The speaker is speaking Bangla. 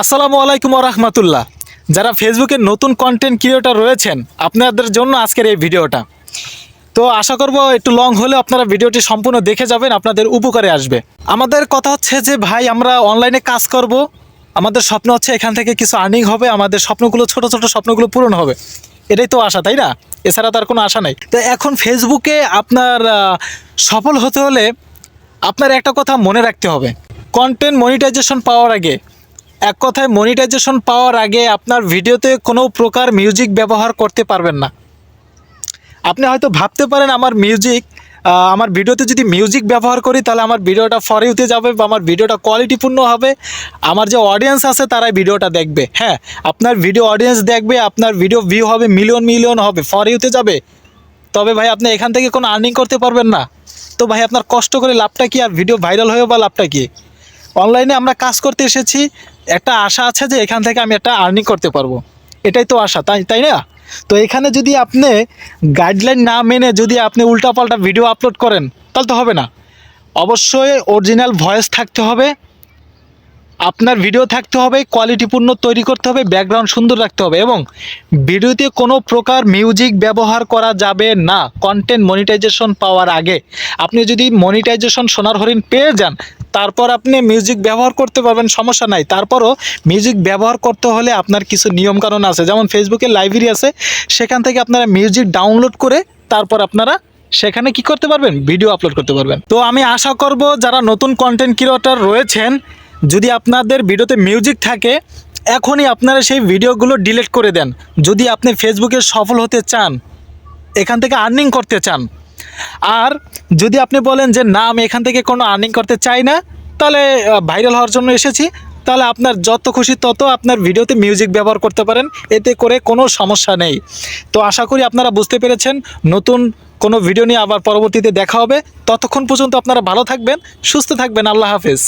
আসসালামু আলাইকুম রহমতুল্লাহ। যারা ফেসবুকে নতুন কন্টেন্ট ক্রিয়েটর রয়েছেন, আপনাদের জন্য আজকের এই ভিডিওটা। তো আশা করব একটু লং হলেও আপনারা ভিডিওটি সম্পূর্ণ দেখে যাবেন, আপনাদের উপকারে আসবে। আমাদের কথা হচ্ছে যে, ভাই, আমরা অনলাইনে কাজ করব। আমাদের স্বপ্ন হচ্ছে এখান থেকে কিছু আর্নিং হবে, আমাদের স্বপ্নগুলো, ছোট ছোট স্বপ্নগুলো পূরণ হবে। এটাই তো আশা, তাই না? এছাড়া তার কোনো আশা নেই। তো এখন ফেসবুকে আপনার সফল হতে হলে আপনার একটা কথা মনে রাখতে হবে। কন্টেন্ট মনিটাইজেশন পাওয়ার আগে এক কথায় মনিটাইজেশন পাওয়ার আগে আপনার ভিডিওতে কোনো প্রকার মিউজিক ব্যবহার করতে পারবেন না। আপনি হয়তো ভাবতে পারেন আমার মিউজিক আমার ভিডিওতে যদি মিউজিক ব্যবহার করি, তাহলে আমার ভিডিওটা ফরে উঠে যাবে বা আমার ভিডিওটা কোয়ালিটিপূর্ণ হবে। আমার যে অডিয়েন্স আছে, তারাই ভিডিওটা দেখবে। হ্যাঁ আপনার ভিডিও অডিয়েন্স দেখবে, আপনার ভিডিও ভিউ হবে মিলিয়ন মিলিয়ন হবে। ফরে উঠে যাবে। তবে ভাই, আপনি এখান থেকে কোনো আর্নিং করতে পারবেন না। তো ভাই, আপনার কষ্ট করে লাভটা কি? আর ভিডিও ভাইরাল হয়ে বা লাভটা কি? অনলাইনে আমরা কাজ করতে এসেছি। একটা আশা আছে যে এখান থেকে আমি একটা আর্নিং করতে পারব। এটাই তো আশা, তাই তাই না? তো এখানে যদি আপনি গাইডলাইন না মেনে যদি আপনি উল্টাপাল্টা ভিডিও আপলোড করেন, তাহলে তো হবে না। অবশ্যই অরিজিনাল ভয়েস থাকতে হবে, আপনার ভিডিও থাকতে হবে কোয়ালিটিপূর্ণ তৈরি করতে হবে ব্যাকগ্রাউন্ড সুন্দর রাখতে হবে এবং ভিডিওতে কোনো প্রকার মিউজিক ব্যবহার করা যাবে না কন্টেন্ট মনিটাইজেশন পাওয়ার আগে। আপনি যদি মনিটাইজেশন সোনার হরিণ পেয়ে যান তারপর আপনি মিউজিক ব্যবহার করতে পারবেন, সমস্যা নাই। তারপরও মিউজিক ব্যবহার করতে হলে আপনার কিছু নিয়মকানুন আছে। যেমন ফেসবুকে লাইব্রেরি আছে, সেখান থেকে আপনারা মিউজিক ডাউনলোড করে তারপর আপনারা সেখানে কি করতে পারবেন? ভিডিও আপলোড করতে পারবেন। তো আমি আশা করব যারা নতুন কন্টেন্ট ক্রিয়েটার রয়েছেন, যদি আপনাদের ভিডিওতে মিউজিক থাকে, এখনই আপনারা সেই ভিডিওগুলো ডিলিট করে দেন। যদি আপনি ফেসবুকে সফল হতে চান, এখান থেকে আর্নিং করতে চান আর যদি আপনি বলেন যে, না, আমি এখান থেকে কোনো আর্নিং করতে চাই না, তাহলে ভাইরাল হওয়ার জন্য এসেছি। তাহলে আপনার যত খুশি তত আপনার ভিডিওতে মিউজিক ব্যবহার করতে পারেন, এতে করে কোনো সমস্যা নেই। তো আশা করি আপনারা বুঝতে পেরেছেন, নতুন কোনো ভিডিও নিয়ে আবার পরবর্তীতে দেখা হবে। ততক্ষণ পর্যন্ত আপনারা ভালো থাকবেন, সুস্থ থাকবেন। আল্লাহ হাফেজ।